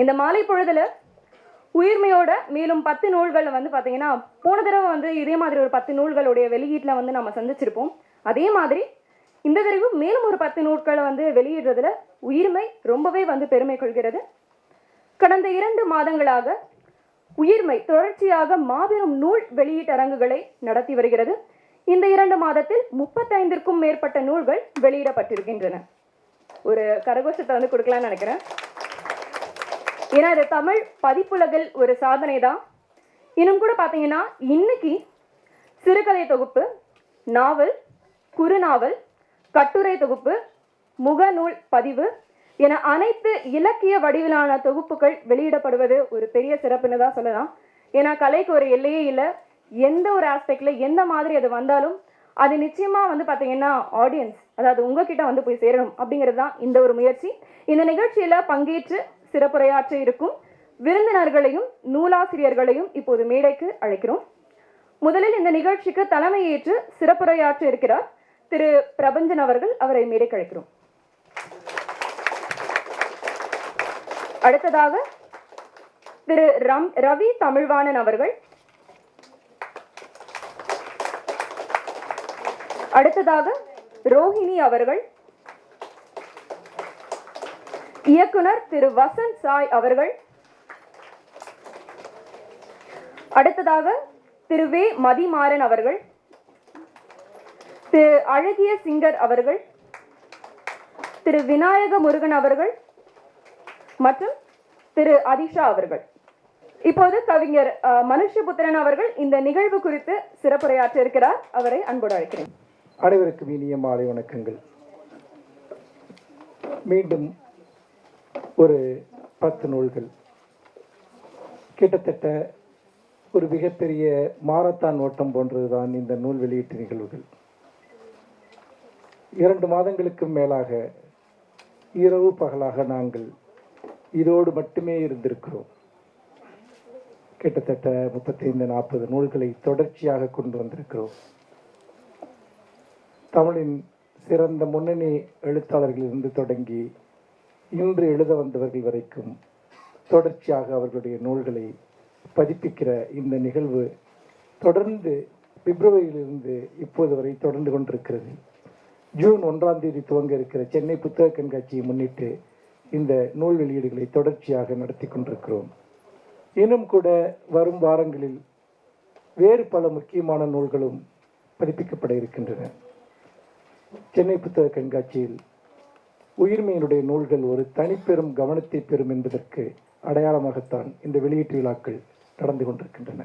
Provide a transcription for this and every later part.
இந்த மாலை பொழுதுல உயிர்மையோட மேலும் பத்து நூல்கள் வந்து பார்த்தீங்கன்னா போன தடவை வந்து இதே மாதிரி ஒரு பத்து நூல்களுடைய வெளியீட்டில் வந்து நம்ம சந்திச்சிருப்போம். அதே மாதிரி இந்த தடவை மேலும் ஒரு பத்து நூல்களை வந்து வெளியிடுறதுல உயிர்மை ரொம்பவே வந்து பெருமை கொள்கிறது. கடந்த இரண்டு மாதங்களாக உயிர்மை தொடர்ச்சியாக மாபெரும் நூல் வெளியீட்டரங்குகளை நடத்தி வருகிறது. இந்த இரண்டு மாதத்தில் முப்பத்தைந்திற்கும் மேற்பட்ட நூல்கள் வெளியிடப்பட்டிருக்கின்றன. ஒரு கரகோஷத்தை வந்து கொடுக்கலாம்னு நினைக்கிறேன். ஏன்னா இது தமிழ் பதிப்புலகில் ஒரு சாதனை தான் இன்னும் கூட பார்த்தீங்கன்னா இன்னைக்கு சிறுகதை தொகுப்பு நாவல் குறுநாவல் கட்டுரை தொகுப்பு முகநூல் பதிவு என அனைத்து இலக்கிய வடிவிலான தொகுப்புகள் வெளியிடப்படுவது ஒரு பெரிய சிறப்புன்னு தான் சொல்லலாம். ஏன்னா கலைக்கு ஒரு எல்லையே இல்லை. எந்த ஒரு ஆஸ்பெக்டில் எந்த மாதிரி அது வந்தாலும் அது நிச்சயமாக வந்து பார்த்தீங்கன்னா ஆடியன்ஸ் அதாவது உங்ககிட்ட வந்து போய் சேரணும் அப்படிங்கிறது தான் இந்த ஒரு முயற்சி. இந்த நிகழ்ச்சியில் பங்கேற்று சிறப்புரையாற்ற இருக்கும் விருந்தினர்களையும் நூலாசிரியர்களையும் இப்போது மேடைக்கு அழைக்கிறோம். முதலில் இந்த நிகழ்ச்சிக்கு தலைமையேற்று சிறப்புரையாற்ற இருக்கிறார் திரு. பிரபஞ்சன் அவர்கள் அவரை மேடைக்கு அழைக்கிறோம். அடுத்ததாக திரு. ரம் ரவி தமிழ்வாணன் அவர்கள். அடுத்ததாக ரோஹிணி அவர்கள். இயக்குனர் திரு வசந்த் சாய் அவர்கள். அடுத்ததாக திரு வே மதிமாறன் அவர்கள். திரு அழகிய சிங்கர் அவர்கள். திரு விநாயக முருகன் அவர்கள். மற்றும் திரு அதிஷா அவர்கள். இப்போது கவிஞர் மனுஷபுத்திரன் அவர்கள் இந்த நிகழ்வு குறித்து சிறப்புரையாற்ற இருக்கிறார். அவரை அன்போடு அழைக்கிறேன். அனைவருக்கும் இனிய மாலை வணக்கங்கள். மீண்டும் ஒரு பத்து நூல்கள். கிட்டத்தட்ட ஒரு மிகப்பெரிய மாரத்தான் ஓட்டம் போன்றதுதான் இந்த நூல் வெளியீட்டு நிகழ்வுகள். இரண்டு மாதங்களுக்கும் மேலாக இரவு பகலாக நாங்கள் இதோடு மட்டுமே இருந்திருக்கிறோம். கிட்டத்தட்ட முப்பத்தைந்து நாற்பது நூல்களை தொடர்ச்சியாக கொண்டு வந்திருக்கிறோம். தமிழின் சிறந்த முன்னணி எழுத்தாளர்களிலிருந்து தொடங்கி இன்று எழுத வந்தவர்கள் வரைக்கும் தொடர்ச்சியாக அவர்களுடைய நூல்களை பதிப்பிக்கிற இந்த நிகழ்வு தொடர்ந்து பிப்ரவரியிலிருந்து இப்போது வரை தொடர்ந்து கொண்டிருக்கிறது. ஜூன் ஒன்றாம் தேதி துவங்க இருக்கிற சென்னை புத்தக கண்காட்சியை முன்னிட்டு இந்த நூல் வெளியீடுகளை தொடர்ச்சியாக நடத்தி கொண்டிருக்கிறோம். இன்னும் கூட வரும் வாரங்களில் வேறு பல முக்கியமான நூல்களும் பதிப்பிக்கப்பட இருக்கின்றன. சென்னை புத்தக கண்காட்சியில் உயிர்மையினுடைய நூல்கள் ஒரு தனிப்பெரும் கவனத்தை பெறும் என்பதற்கு அடையாளமாகத்தான் இந்த வெளியீட்டு விழாக்கள் நடந்து கொண்டிருக்கின்றன.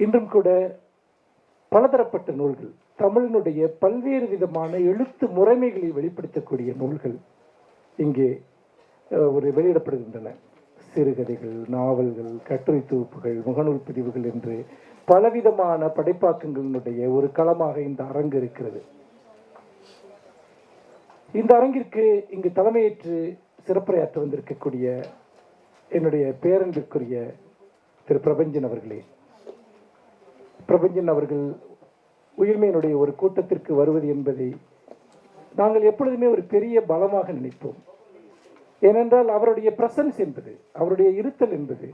இன்றும் கூட பலதரப்பட்ட நூல்கள் தமிழினுடைய பல்வேறு விதமான எழுத்து முறைமைகளை வெளிப்படுத்தக்கூடிய நூல்கள் இங்கே ஒரு வெளியிடப்படுகின்றன. சிறுகதைகள் நாவல்கள் கட்டுரை தொகுப்புகள் முகநூல் பிரிவுகள் என்று பலவிதமான படைப்பாக்கங்களினுடைய ஒரு களமாக இந்த அரங்கு இருக்கிறது. இந்த அரங்கிற்கு இங்கு தலைமையேற்று சிறப்புரையாற்ற வந்திருக்கக்கூடிய என்னுடைய பேரன்பிற்குரிய திரு பிரபஞ்சன் அவர்களே. பிரபஞ்சன் அவர்கள் உயிர்மையினுடைய ஒரு கூட்டத்திற்கு வருவது என்பதை நாங்கள் எப்பொழுதுமே ஒரு பெரிய பலமாக நினைப்போம். ஏனென்றால் அவருடைய பிரசன்ஸ் என்பது அவருடைய இருத்தல் என்பது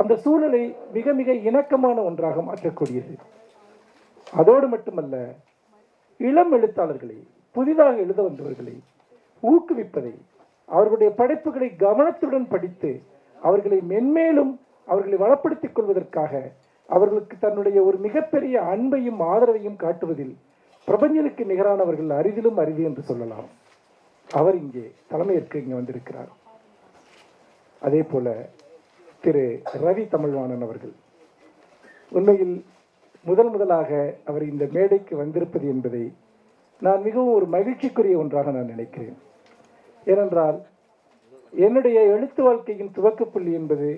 அந்த சூழலை மிக மிக இணக்கமான ஒன்றாக மாற்றக்கூடியது. அதோடு மட்டுமல்ல இளம் எழுத்தாளர்களை புதிதாக எழுத வந்தவர்களை ஊக்குவிப்பதை அவர்களுடைய படைப்புகளை கவனத்துடன் படித்து அவர்களை மென்மேலும் அவர்களை வளப்படுத்திக் கொள்வதற்காக அவர்களுக்கு தன்னுடைய ஒரு மிகப்பெரிய அன்பையும் ஆதரவையும் காட்டுவதில் பிரபஞ்சனுக்கு நிகரானவர்கள் அரிதிலும் அரிது என்று சொல்லலாம். அவர் இங்கே தலைமையேற்க இங்கே வந்திருக்கிறார். அதே போல திரு ரவி தமிழ்வாணன் அவர்கள். உண்மையில் முதல் முதலாக அவர் இந்த மேடைக்கு வந்திருப்பது என்பதை நான் மிகவும் ஒரு மகிழ்ச்சிக்குரிய ஒன்றாக நான் நினைக்கிறேன். ஏனென்றால் என்னுடைய எழுத்து வாழ்க்கையின் துவக்கப்புள்ளி என்பது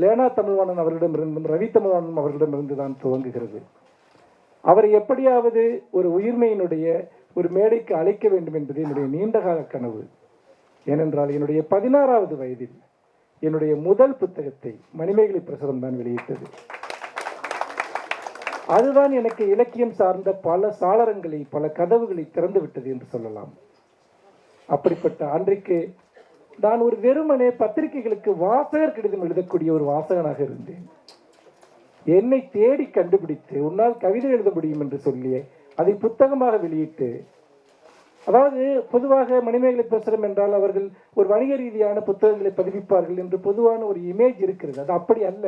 லேனா தமிழ்வாணன் அவர்களிடமிருந்தும் ரவி தமிழ்வாணன் அவர்களிடமிருந்து தான் துவங்குகிறது. அவரை எப்படியாவது ஒரு உயிர்மையினுடைய ஒரு மேடைக்கு அழைக்க வேண்டும் என்பது என்னுடைய நீண்டகால கனவு. ஏனென்றால் என்னுடைய பதினாறாவது வயதில் என்னுடைய முதல் புத்தகத்தை மணிமேகலை பிரசுரம் தான் வெளியிட்டது. அதுதான் எனக்கு இலக்கியம் சார்ந்த பல சாளரங்களை பல கதவுகளை திறந்து விட்டது என்று சொல்லலாம். அப்படிப்பட்ட அன்றைக்கு நான் ஒரு வெறுமனே பத்திரிகைகளுக்கு வாசகர் கடிதம் எழுதக்கூடிய ஒரு வாசகனாக இருந்தேன். என்னை தேடி கண்டுபிடித்து உன்னால் கவிதை எழுத முடியும் என்று சொல்லி அதை புத்தகமாக வெளியிட்டு அதாவது பொதுவாக மணிமேகலை பிரசுரம் என்றால் அவர்கள் ஒரு வணிக ரீதியான புத்தகங்களை பதிவிப்பார்கள் என்று பொதுவான ஒரு இமேஜ் இருக்கிறது. அது அப்படி அல்ல.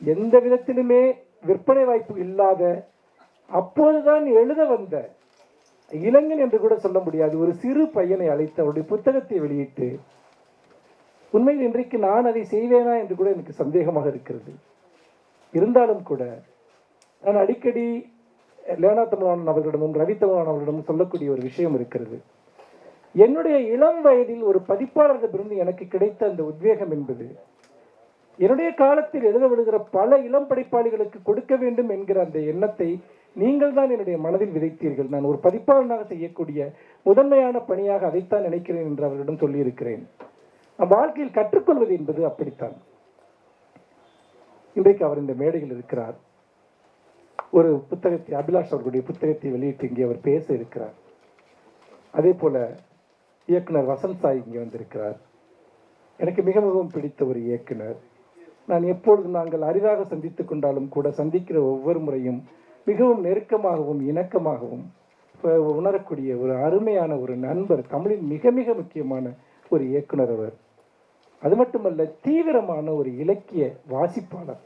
எந்த விதத்திலுமே விற்பனை வாய்ப்பு இல்லாத அப்போதுதான் எழுத வந்த இளைஞன் என்று கூட சொல்ல முடியாது. ஒரு சிறு பையனை அழைத்து அவருடைய புத்தகத்தை வெளியிட்டு உண்மையில் இன்றைக்கு நான் அதை செய்வேனா? என்று கூட எனக்கு சந்தேகமாக இருக்கிறது. இருந்தாலும் கூட நான் அடிக்கடி லேனா தமிழானன் அவர்களிடமும் ரவி தமிழானன் அவர்களிடமும் சொல்லக்கூடிய ஒரு விஷயம் இருக்கிறது. என்னுடைய இளம் வயதில் ஒரு பதிப்பாளரிடமிருந்து எனக்கு கிடைத்த அந்த உத்வேகம் என்பது என்னுடைய காலத்தில் எழுத பல இளம் படைப்பாளிகளுக்கு கொடுக்க வேண்டும் என்கிற அந்த எண்ணத்தை நீங்கள் தான் என்னுடைய மனதில் விதைத்தீர்கள். நான் ஒரு பதிப்பாளனாக செய்யக்கூடிய முதன்மையான பணியாக அதைத்தான் நினைக்கிறேன் என்று அவர்களிடம் சொல்லியிருக்கிறேன். நம் வாழ்க்கையில் கற்றுக்கொள்வது என்பது அப்படித்தான். இன்றைக்கு அவர் இந்த மேடையில் இருக்கிறார். ஒரு புத்தகத்தை அபிலாஷ் அவர்களுடைய புத்தகத்தை வெளியிட்டு இங்கே அவர் பேச இருக்கிறார். அதே போல இயக்குனர் வசந்த் சாய் இங்கே வந்திருக்கிறார். எனக்கு மிக மிகவும் பிடித்த ஒரு இயக்குனர். நான் எப்பொழுது நாங்கள் அரிதாக சந்தித்து கொண்டாலும் கூட சந்திக்கிற ஒவ்வொரு முறையும் மிகவும் நெருக்கமாகவும் இணக்கமாகவும் உணரக்கூடிய ஒரு அருமையான ஒரு நண்பர் தமிழின் மிக மிக முக்கியமான ஒரு இயக்குனர் அவர். அது மட்டுமல்ல தீவிரமான ஒரு இலக்கிய வாசிப்பாளர்.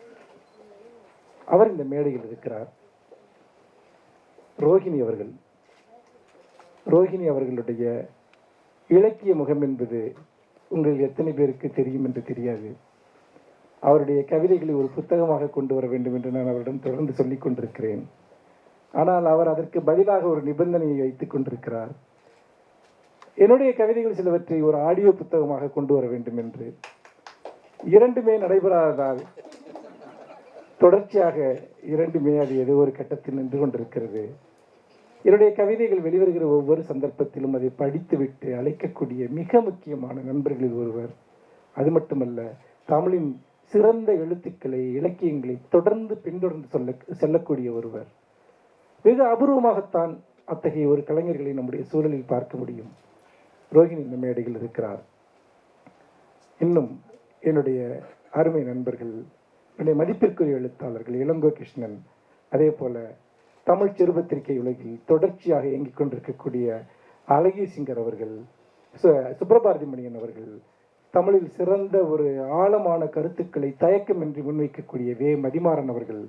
அவர் இந்த மேடையில் இருக்கிறார். ரோஹிணி அவர்கள். ரோஹிணி அவர்களுடைய இலக்கிய முகம் என்பது உங்கள் எத்தனை பேருக்கு தெரியும் என்று தெரியாது. அவருடைய கவிதைகளை ஒரு புத்தகமாக கொண்டு வர வேண்டும் என்று நான் அவரிடம் தொடர்ந்து சொல்லிக் கொண்டிருக்கிறேன். ஆனால் அவர் அதற்கு பதிலாக ஒரு நிபந்தனையை வைத்துக் கொண்டிருக்கிறார். என்னுடைய கவிதைகள் சிலவற்றை ஒரு ஆடியோ புத்தகமாக கொண்டு வர வேண்டும் என்று. இரண்டுமே நடைபெறாததால் தொடர்ச்சியாக இரண்டுமே அது ஏதோ ஒரு கட்டத்தில் நின்று கொண்டிருக்கிறது. என்னுடைய கவிதைகள் வெளிவருகிற ஒவ்வொரு சந்தர்ப்பத்திலும் அதை படித்துவிட்டு அழைக்கக்கூடிய மிக முக்கியமான நண்பர்களில் ஒருவர். அது மட்டுமல்ல தமிழின் சிறந்த எழுத்துக்களை இலக்கியங்களை தொடர்ந்து பின்தொடர்ந்து சொல்ல செல்லக்கூடிய ஒருவர். வெகு அபூர்வமாகத்தான் அத்தகைய ஒரு கலைஞர்களை நம்முடைய சூழலில் பார்க்க முடியும். ரோஹிணி இந்த மேடையில் இருக்கிறார். இன்னும் என்னுடைய அருமை நண்பர்கள் என்னுடைய மதிப்பிற்குரிய எழுத்தாளர்கள் இளங்கோ கிருஷ்ணன் அதே போல தமிழ் சிறுபத்திரிகை உலகில் தொடர்ச்சியாக இயங்கிக் கொண்டிருக்கக்கூடிய அழகிய சிங்கர் அவர்கள் சு- மணியன் அவர்கள் தமிழில் சிறந்த ஒரு ஆழமான கருத்துக்களை தயக்கமின்றி முன்வைக்கக்கூடிய வே. மதிமாறன் அவர்கள்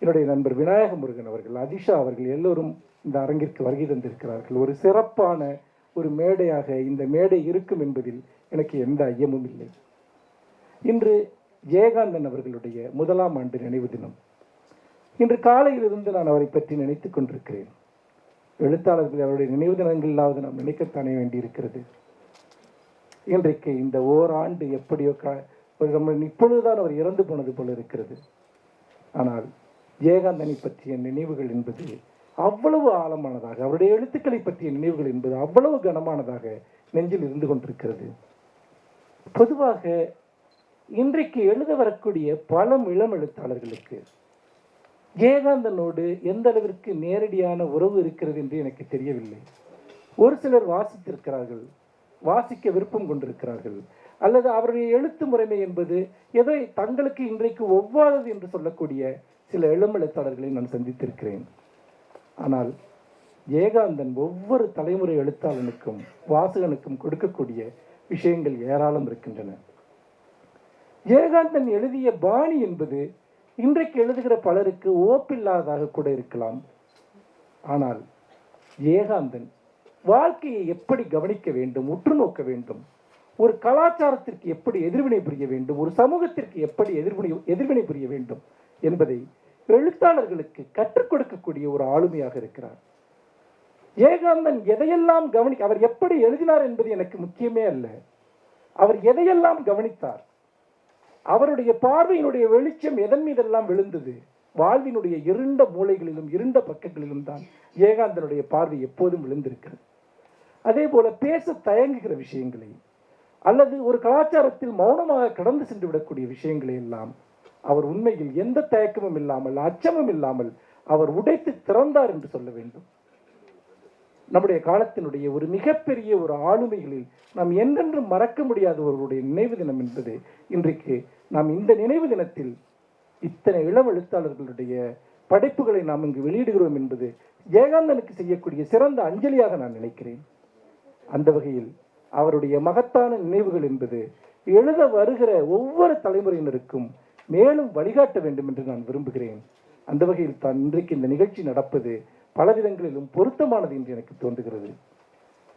என்னுடைய நண்பர் விநாயக முருகன் அவர்கள் அதிஷா அவர்கள் எல்லோரும் இந்த அரங்கிற்கு வருகை தந்திருக்கிறார்கள். ஒரு சிறப்பான ஒரு மேடையாக இந்த மேடை இருக்கும் என்பதில் எனக்கு எந்த ஐயமும் இல்லை. இன்று ஜெயகாந்தன் அவர்களுடைய முதலாம் ஆண்டு நினைவு தினம். இன்று காலையிலிருந்து நான் அவரை பற்றி நினைத்து கொண்டிருக்கிறேன். எழுத்தாளர்கள் அவருடைய நினைவு தினங்களிலாவது நாம் நினைக்கத்தானே வேண்டியிருக்கிறது. இன்றைக்கு இந்த ஓராண்டு எப்படியோ க ஒரு நம்ம இப்பொழுதுதான் அவர் இறந்து போனது போல இருக்கிறது. ஆனால் ஜெயகாந்தனை பற்றிய நினைவுகள் என்பது அவ்வளவு ஆழமானதாக அவருடைய எழுத்துக்களை பற்றிய நினைவுகள் என்பது அவ்வளவு கனமானதாக நெஞ்சில் இருந்து கொண்டிருக்கிறது. பொதுவாக இன்றைக்கு எழுத வரக்கூடிய பல இளம் எழுத்தாளர்களுக்கு ஜெயகாந்தனோடு எந்த அளவிற்கு நேரடியான உறவு இருக்கிறது என்று எனக்கு தெரியவில்லை. ஒரு சிலர் வாசித்திருக்கிறார்கள். வாசிக்க விருப்பம் கொண்டிருக்கிறார்கள். அல்லது அவருடைய எழுத்து முறைமை என்பது எதை தங்களுக்கு இன்றைக்கு ஒவ்வாதது என்று சொல்லக்கூடிய சில எழுமெழுத்தாளர்களை நான் சந்தித்திருக்கிறேன். ஆனால் ஏகாந்தன் ஒவ்வொரு தலைமுறை எழுத்தாளனுக்கும் வாசகனுக்கும் கொடுக்கக்கூடிய விஷயங்கள் ஏராளம் இருக்கின்றன. ஏகாந்தன் எழுதிய பாணி என்பது இன்றைக்கு எழுதுகிற பலருக்கு ஓப்பில்லாததாக கூட இருக்கலாம். ஆனால் ஏகாந்தன் வாழ்க்கையை எப்படி கவனிக்க வேண்டும் உற்று நோக்க வேண்டும் ஒரு கலாச்சாரத்திற்கு எப்படி எதிர்வினை புரிய வேண்டும் ஒரு சமூகத்திற்கு எப்படி எதிர்வினை எதிர்வினை புரிய வேண்டும் என்பதை எழுத்தாளர்களுக்கு கற்றுக் கொடுக்கக்கூடிய ஒரு ஆளுமையாக இருக்கிறார். ஏகாந்தன் எதையெல்லாம் கவனி அவர் எப்படி எழுதினார் என்பது எனக்கு முக்கியமே அல்ல. அவர் எதையெல்லாம் கவனித்தார்? அவருடைய பார்வையினுடைய வெளிச்சம் எதன் மீதெல்லாம் விழுந்தது? வாழ்வினுடைய இருண்ட மூலைகளிலும் இருண்ட பக்கங்களிலும் தான் ஏகாந்தனுடைய பார்வை எப்போதும் விழுந்திருக்கிறது. அதே போல பேச தயங்குகிற விஷயங்களை அல்லது ஒரு கலாச்சாரத்தில் மௌனமாக கடந்து சென்று விடக்கூடிய விஷயங்களை எல்லாம் அவர் உண்மையில் எந்த தயக்கமும் இல்லாமல் அச்சமும் இல்லாமல் அவர் உடைத்து திறந்தார் என்று சொல்ல வேண்டும். நம்முடைய காலத்தினுடைய ஒரு மிகப்பெரிய ஒரு ஆளுமைகளில் நாம் என்றென்றும் மறக்க முடியாத ஒருவருடைய நினைவு தினம் என்பது இன்றைக்கு நாம் இந்த நினைவு தினத்தில் இத்தனை இளம் எழுத்தாளர்களுடைய படைப்புகளை நாம் இங்கு வெளியிடுகிறோம் என்பது ஜெயகாந்தனுக்கு செய்யக்கூடிய சிறந்த அஞ்சலியாக நான் நினைக்கிறேன். அந்த வகையில் அவருடைய மகத்தான நினைவுகள் என்பது எழுத வருகிற ஒவ்வொரு தலைமுறையினருக்கும் மேலும் வழிகாட்ட வேண்டும் என்று நான் விரும்புகிறேன். அந்த வகையில் தான் இன்றைக்கு இந்த நிகழ்ச்சி நடப்பது பல விதங்களிலும் பொருத்தமானது என்று எனக்கு தோன்றுகிறது.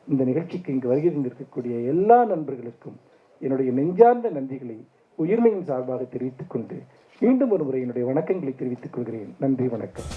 இந்த நிகழ்ச்சிக்கு இங்கு வருகை தந்திருக்கக்கூடிய எல்லா நண்பர்களுக்கும் என்னுடைய நெஞ்சார்ந்த நன்றிகளை உயிர்மையின் சார்பாக தெரிவித்துக் கொண்டு மீண்டும் ஒரு முறை என்னுடைய வணக்கங்களை தெரிவித்துக் கொள்கிறேன். நன்றி வணக்கம்.